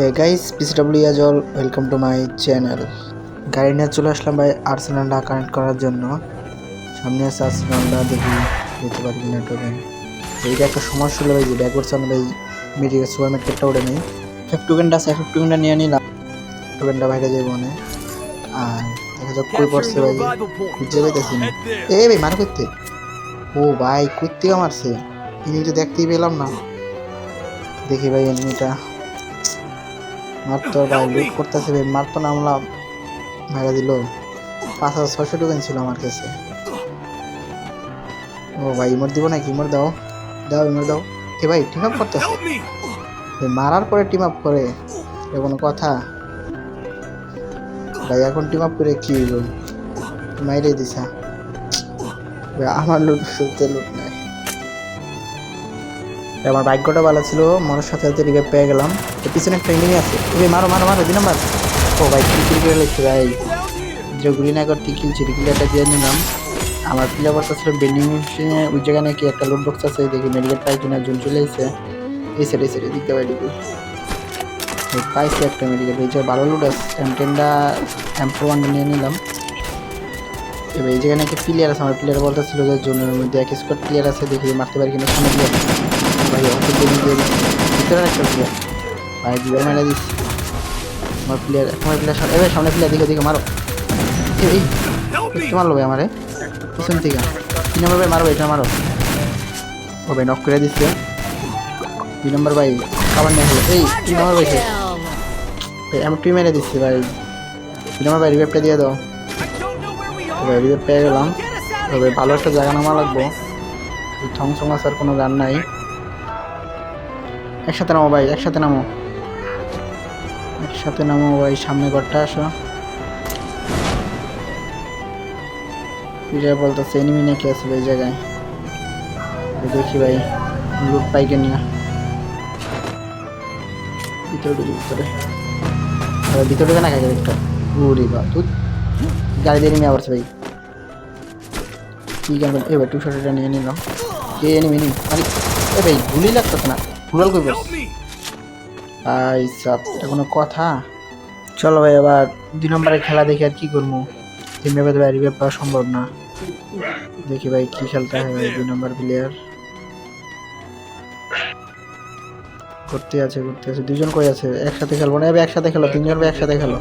হে guys PCW আজল welcome to my channel গাড়ি নিয়ে চলে আসলাম ভাই আর্সেনালটা কানেক্ট করার জন্য। সামনে আছে আর্সেনালটা দেখি যেতে পারি কিনা টোকেন এইটা একটা সমস্যা হলো ভাই, যে ব্যাগ করছে ভাই মেডিকেল সুপার মার্কেটটা ওঠে নেই। ফিফ টোকেনটা আছে ফিফ টোকেনটা নিয়ে নিলাম। টোকেনটা বাইরে যাই মনে। আর দেখা যাক কই পড়ছে ভাই। খুঁজে পাইতেছি না। এ ভাই, মার করতে ও ভাই কুত্তিও মারছে এনিমিটা দেখতেই পেলাম না। দেখি ভাই এনিমিটা মারতো ভাই লুট করতেছে ভাই মারতো না আমরা মেরা দিল। পাঁচ হাজার ছয়শো টোকেন ছিল আমার কাছে। ও ভাই ইমোট দিব নাকি? ইমোট দাও। দাও ইমোট দাও। এ ভাই টিম আপ করতেছে। মারার পরে টিম আপ করে। এ কোনো কথা? ভাই এখন টিম আপ করে কি হইল? মাইরে দিছা। ভাই, আমার লুট লুট আমার ভাগ্যটা ভালো ছিল, মনের সাথে সাথে রিভাইভ পেয়ে গেলাম। পিছনে একটা আছে। তুমি মারো মারো মারো, দুই নাম্বার। ও ভাই টিকিল করে লিখছে ভাই। যেগুলি না করে টিকিল চিটিকিলটা দিয়ে নিলাম। আমার প্লেয়ার বলতে ছিল বেন্ডিং মেশিনে ওই জায়গায় নাকি একটা লোড বক্স আছে, দেখি মেডিকেল পাই কিনা জুন চলে এসে এই সাইড এই সাইড দিকতে পারি পাইছি একটা মেডিকেল এই যে ভালো লুট আছে এম টেনটা এম নিয়ে নিলাম। এবার এই জায়গায় নাকি প্লেয়ার আছে। আমার প্লেয়ার বলতেছিল যে, জোনের মধ্যে এক স্কোয়াড প্লেয়ার আছে, দেখি মারতে পারি কিনা সামনে প্লেয়ার ভাই, অত দিয়ে ভিতরে একটা প্লেয়ার ভাই দুবার মেরে দিস আমার প্লেয়ার আমার প্লেয়ার এবার সামনে প্লেয়ার দিকে দিকে, মারো। এই মারলো ভাই আমারে। পিছন থেকে। তিন নম্বর ভাই, মারো এটা মারো। ও ভাই নক করে দিচ্ছে। দুই নম্বর ভাই, খাবার নিয়ে এই, তিন নম্বর ভাই আমি টুই মেরে দিচ্ছি ভাই? তিন নম্বর ভাই রিভেপটা দিয়ে দাও। ভাই পেয়ে গেলাম। তবে ভালো একটা জায়গা নামা লাগবো। ঠং সং আসার কোনো গান নাই। একসাথে নামো ভাই, একসাথে নামো। একসাথে নামো ভাই, সামনে ঘরটা আসো। বিজয় বলতেছে এনিমি নাকি আছে এই জায়গায়? দেখি ভাই লুট নিয়ে ভিতরে ঢুকি, ভিতরে। ভিতরে ঢুকে না খাই একটা বা তুই গাড়ি দিয়ে এনিমি আবার ভাই কি গান এবার টু শটটা নিয়ে নিলাম। এ এনিমি এনিমি মানে এ ভাই, গুলি লাগতেছে না? ফুলাল কই আই সাপ, এটা কোনো কথা? চলো ভাই, এবার দুই নম্বরের খেলা দেখি আর কি করব। তিন নম্বরে ভাই রিভাইভ পাওয়া সম্ভব না। দেখি ভাই, কি খেলতে হয় ভাই, দুই নম্বর প্লেয়ার করতে আছে করতে আছে। দুজন কই আছে? একসাথে খেলব না? একসাথে খেলো, তিনজন ভাই, একসাথে খেলো।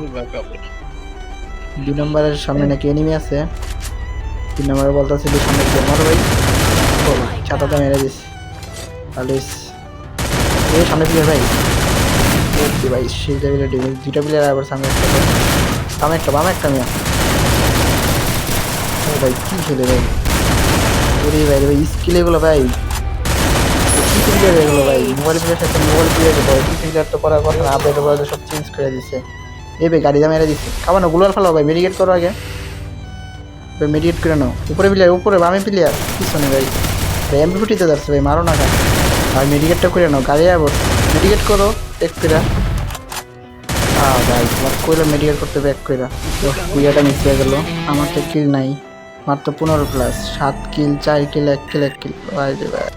দুই নম্বরের সামনে নাকি এনিমি আছে। তিন নম্বরে বলতেছে, দুই সামনে মারো ভাই। ছাতাটা মেরে দিস। আলিস এই সামনে প্লেয়ার ভাই। ওকে ভাই, সেই লেভেলে ডেমেজ দুইটা প্লেয়ার আবার সামনে একটা বামে একটা বামে একটা মেয়ে। ভাই, কি খেলে ভাই? ওরে ভাই ভাই স্কিল এগুলো ভাই। প্লেয়ার এগুলো ভাই? মোবাইল প্লেয়ার সাথে মোবাইল প্লেয়ার ভাই কি প্লেয়ার তো করার কথা আপডেট সব চেঞ্জ করে দিছে। ভাই গাড়িটা মেরে দিচ্ছে খাবার না গুলার ফেলাও ভাই মেডিকেট করো আগে। ভাই মেডিকেট করে নাও। উপরে প্লেয়ার উপরে বামে প্লেয়ার পিছনে ভাই। ভাই এমপি ফুটিতে যাচ্ছে ভাই, মারো না কেন। ভাই মেডিকেটটা করে নাও, গাড়ি যাব মেডিকেট করো, এক করে আহ ভাই তোমার কইলো মেডিকেট করতে ব্যাক কইরা। কুইয়াটা মিস হয়ে গেল। আমার তো কিল নাই। মাত্র পনেরো প্লাস সাত কিল চার কিল এক কিল এক কিল ভাই রে ভাই।